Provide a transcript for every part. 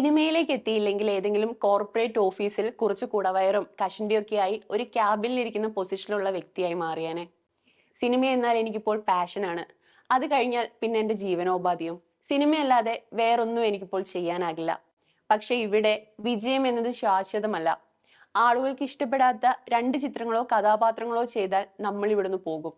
സിനിമയിലേക്ക് എത്തിയില്ലെങ്കിൽ ഏതെങ്കിലും കോർപ്പറേറ്റ് ഓഫീസിൽ കുറച്ച് കുടവയറും കഷണ്ടിയൊക്കെയായി ഒരു ക്യാബിനിലിരിക്കുന്ന പൊസിഷനിലുള്ള വ്യക്തിയായി മാറിയാനെ. സിനിമ എന്നാൽ എനിക്കിപ്പോൾ പാഷനാണ് അത് കഴിഞ്ഞാൽ പിന്നെ എന്റെ ജീവനോപാധിയും. സിനിമയല്ലാതെ വേറൊന്നും എനിക്കിപ്പോൾ ചെയ്യാനാകില്ല. പക്ഷെ ഇവിടെ വിജയം എന്നത് ശാശ്വതമല്ല. ആളുകൾക്ക് ഇഷ്ടപ്പെടാത്ത രണ്ട് ചിത്രങ്ങളോ കഥാപാത്രങ്ങളോ ചെയ്താൽ നമ്മൾ ഇവിടുന്ന് പോകും.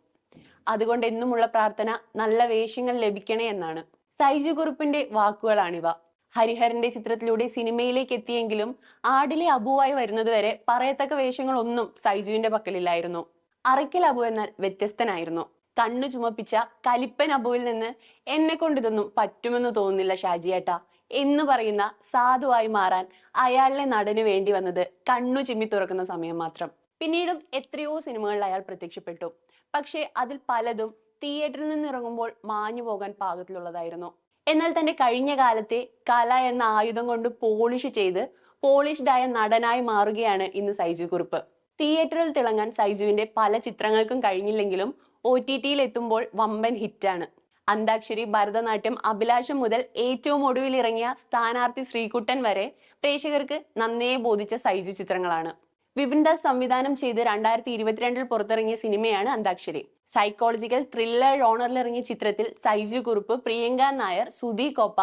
അതുകൊണ്ട് എന്നുമുള്ള പ്രാർത്ഥന നല്ല വേഷങ്ങൾ ലഭിക്കണേ എന്നാണ്. സൈജു കുറുപ്പിന്റെ വാക്കുകളാണിവ. ഹരിഹരന്റെ ചിത്രത്തിലൂടെ സിനിമയിലേക്ക് എത്തിയെങ്കിലും ആടിലെ അബുവായി വരുന്നത് വരെ പറയത്തക്ക വേഷങ്ങളൊന്നും സൈജുവിന്റെ പക്കലില്ലായിരുന്നു. അറയ്ക്കൽ അബു എന്നാൽ വ്യത്യസ്തനായിരുന്നു. കണ്ണു ചുമപ്പിച്ച കലിപ്പൻ അബുവിൽ നിന്ന് എന്നെ കൊണ്ടിതൊന്നും പറ്റുമെന്ന് തോന്നുന്നില്ല ഷാജിയേട്ട എന്ന് പറയുന്ന സാധുവായി മാറാൻ അയാളിലെ നടന് വേണ്ടി വന്നത് കണ്ണു ചിമ്മി തുറക്കുന്ന സമയം മാത്രം. പിന്നീടും എത്രയോ സിനിമകളിൽ അയാൾ പ്രത്യക്ഷപ്പെട്ടു. പക്ഷേ അതിൽ പലതും തിയേറ്ററിൽ നിന്ന് ഇറങ്ങുമ്പോൾ മാഞ്ഞു പോകാൻ പാകത്തിലുള്ളതായിരുന്നു. എന്നാൽ തന്റെ കഴിഞ്ഞ കാലത്തെ കല എന്ന ആയുധം കൊണ്ട് പോളിഷ് ചെയ്ത് പോളിഷ്ഡായ നടനായി മാറുകയാണ് ഇന്ന് സൈജു കുറുപ്പ്. തിയേറ്ററിൽ തിളങ്ങാൻ സൈജുവിന്റെ പല ചിത്രങ്ങൾക്കും കഴിഞ്ഞില്ലെങ്കിലും ഒ ടി ടിയിൽ എത്തുമ്പോൾ വമ്പൻ ഹിറ്റാണ്. അന്താക്ഷരി ഭരതനാട്യം അഭിലാഷം മുതൽ ഏറ്റവും ഒടുവിൽ ഇറങ്ങിയ സ്ഥാനാർത്ഥി ശ്രീകുട്ടൻ വരെ പ്രേക്ഷകർക്ക് നന്നേ ബോധിച്ച സൈജു ചിത്രങ്ങളാണ്. വിപിൻ ദാസ് സംവിധാനം ചെയ്ത് രണ്ടായിരത്തി ഇരുപത്തിരണ്ടിൽ പുറത്തിറങ്ങിയ സിനിമയാണ് അന്താക്ഷരി. സൈക്കോളജിക്കൽ ത്രില്ലർ ഓണറിൽ ഇറങ്ങിയ ചിത്രത്തിൽ സൈജു കുറുപ്പ് പ്രിയങ്ക നായർ സുധി കോപ്പ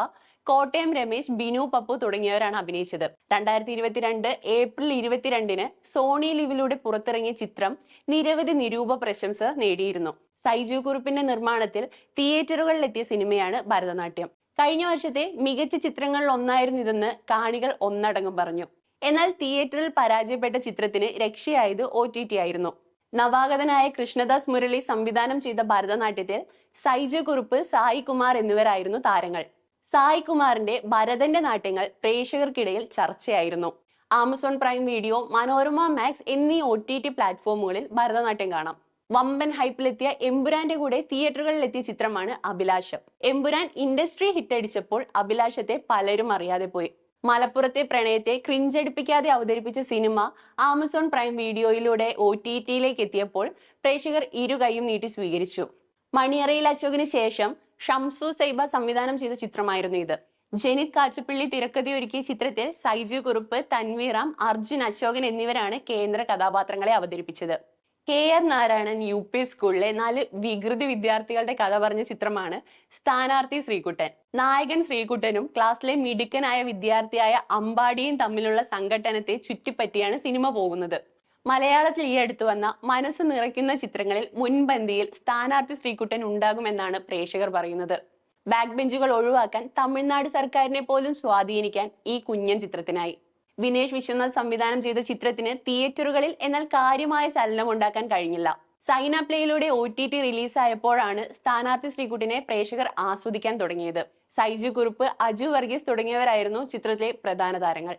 കോട്ടയം രമേശ് ബിനു പപ്പു തുടങ്ങിയവരാണ് അഭിനയിച്ചത്. രണ്ടായിരത്തി ഇരുപത്തിരണ്ട് ഏപ്രിൽ ഇരുപത്തിരണ്ടിന് സോണി ലിവിലൂടെ പുറത്തിറങ്ങിയ ചിത്രം നിരവധി നിരൂപ പ്രശംസ നേടിയിരുന്നു. സൈജു കുറുപ്പിന്റെ നിർമ്മാണത്തിൽ തിയേറ്ററുകളിലെത്തിയ സിനിമയാണ് ഭരതനാട്യം. കഴിഞ്ഞ വർഷത്തെ മികച്ച ചിത്രങ്ങളിൽ ഒന്നായിരുന്നു ഇതെന്ന് കാണികൾ ഒന്നടങ്കം പറഞ്ഞു. എന്നാൽ തിയേറ്ററിൽ പരാജയപ്പെട്ട ചിത്രത്തിന് രക്ഷയായത് ഒ ടി ടി ആയിരുന്നു. നവാഗതനായ കൃഷ്ണദാസ് മുരളി സംവിധാനം ചെയ്ത ഭരതനാട്യത്തിൽ സൈജ കുറുപ്പ് സായി കുമാർ എന്നിവരായിരുന്നു താരങ്ങൾ. സായി കുമാറിന്റെ ഭരതന്റെ നാട്യങ്ങൾ പ്രേക്ഷകർക്കിടയിൽ ചർച്ചയായിരുന്നു. Amazon Prime video Manorama max എന്നീ ഒ ടി ടി പ്ലാറ്റ്ഫോമുകളിൽ ഭരതനാട്യം കാണാം. വമ്പൻ ഹൈപ്പിലെത്തിയ എമ്പുരാന്റെ കൂടെ തിയേറ്ററുകളിലെത്തിയ ചിത്രമാണ് അഭിലാഷം. എമ്പുരാൻ ഇൻഡസ്ട്രി ഹിറ്റടിച്ചപ്പോൾ അഭിലാഷത്തെ പലരും അറിയാതെ പോയി. മലപ്പുറത്തെ പ്രണയത്തെ ക്രിഞ്ചടിപ്പിക്കാതെ അവതരിപ്പിച്ച സിനിമ ആമസോൺ പ്രൈം വീഡിയോയിലൂടെ ഒ ടി ടിയിലേക്ക് എത്തിയപ്പോൾ പ്രേക്ഷകർ ഇരു കൈയും നീട്ടി സ്വീകരിച്ചു. മണിയറയിൽ അശോകിന് ശേഷം ഷംസു സൈബ സംവിധാനം ചെയ്ത ചിത്രമായിരുന്നു ഇത്. ജനിത് കാച്ചപ്പള്ളി തിരക്കഥയൊരുക്കിയ ചിത്രത്തിൽ സൈജു കുറുപ്പ് തൻവീറാം അർജുൻ അശോകൻ എന്നിവരാണ് കേന്ദ്ര കഥാപാത്രങ്ങളെ അവതരിപ്പിച്ചത്. K R Narayanan U P സ്കൂളിലെ നാല് വികൃതി വിദ്യാർത്ഥികളുടെ കഥ പറഞ്ഞ ചിത്രമാണ് സ്ഥാനാർത്ഥി ശ്രീകുട്ടൻ. നായകൻ ശ്രീകുട്ടനും ക്ലാസ്സിലെ മിടുക്കനായ വിദ്യാർത്ഥിയായ അമ്പാടിയും തമ്മിലുള്ള സംഘട്ടനത്തെ ചുറ്റിപ്പറ്റിയാണ് സിനിമ പോകുന്നത്. മലയാളത്തിൽ ഈ അടുത്ത് വന്ന മനസ്സ് നിറയ്ക്കുന്ന ചിത്രങ്ങളിൽ മുൻപന്തിയിൽ സ്ഥാനാർത്ഥി ശ്രീകുട്ടൻ ഉണ്ടാകുമെന്നാണ് പ്രേക്ഷകർ പറയുന്നത്. ബാക്ക് ബെഞ്ചുകൾ ഒഴിവാക്കാൻ തമിഴ്നാട് സർക്കാരിനെ പോലും സ്വാധീനിക്കാൻ ഈ കുഞ്ഞൻ ചിത്രത്തിനായി. വിനേഷ് വിശ്വനാഥ് സംവിധാനം ചെയ്ത ചിത്രത്തിന് തിയേറ്ററുകളിൽ എന്നാൽ കാര്യമായ ചലനം ഉണ്ടാക്കാൻ കഴിഞ്ഞില്ല. സൈന പ്ലേയിലൂടെ ഒ ടി ടി റിലീസായപ്പോഴാണ് സ്ഥാനാർത്ഥി ശ്രീകുട്ടിനെ പ്രേക്ഷകർ ആസ്വദിക്കാൻ തുടങ്ങിയത്. സൈജു കുറുപ്പ് അജു വർഗീസ് തുടങ്ങിയവരായിരുന്നു ചിത്രത്തിലെ പ്രധാന താരങ്ങൾ.